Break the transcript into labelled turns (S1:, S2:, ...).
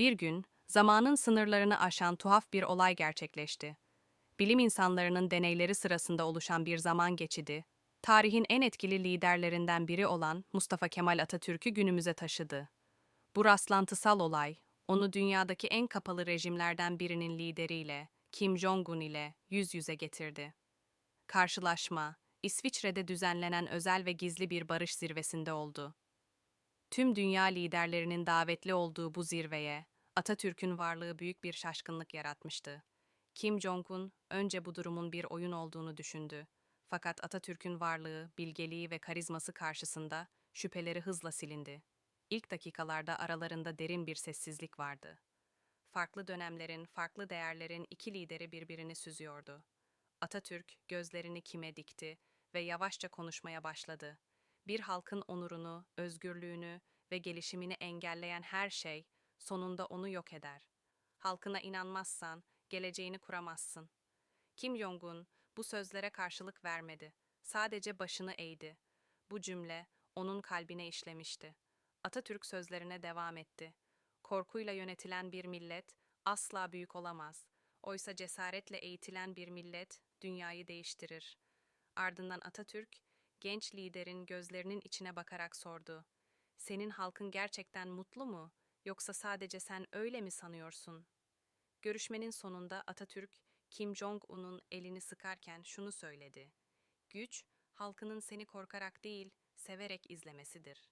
S1: Bir gün, zamanın sınırlarını aşan tuhaf bir olay gerçekleşti. Bilim insanlarının deneyleri sırasında oluşan bir zaman geçidi, tarihin en etkili liderlerinden biri olan Mustafa Kemal Atatürk'ü günümüze taşıdı. Bu rastlantısal olay, onu dünyadaki en kapalı rejimlerden birinin lideriyle, Kim Jong-un ile yüz yüze getirdi. Karşılaşma, İsviçre'de düzenlenen özel ve gizli bir barış zirvesinde oldu. Tüm dünya liderlerinin davetli olduğu bu zirveye, Atatürk'ün varlığı büyük bir şaşkınlık yaratmıştı. Kim Jong-un önce bu durumun bir oyun olduğunu düşündü. Fakat Atatürk'ün varlığı, bilgeliği ve karizması karşısında şüpheleri hızla silindi. İlk dakikalarda aralarında derin bir sessizlik vardı. Farklı dönemlerin, farklı değerlerin iki lideri birbirini süzüyordu. Atatürk gözlerini kime dikti ve yavaşça konuşmaya başladı. Bir halkın onurunu, özgürlüğünü ve gelişimini engelleyen her şey sonunda onu yok eder. Halkına inanmazsan geleceğini kuramazsın. Kim Jong-un bu sözlere karşılık vermedi. Sadece başını eğdi. Bu cümle onun kalbine işlemişti. Atatürk sözlerine devam etti. Korkuyla yönetilen bir millet asla büyük olamaz. Oysa cesaretle eğitilen bir millet dünyayı değiştirir. Ardından Atatürk, genç liderin gözlerinin içine bakarak sordu. Senin halkın gerçekten mutlu mu? Yoksa sadece sen öyle mi sanıyorsun? Görüşmenin sonunda Atatürk, Kim Jong-un'un elini sıkarken şunu söyledi. Güç, halkının seni korkarak değil, severek izlemesidir.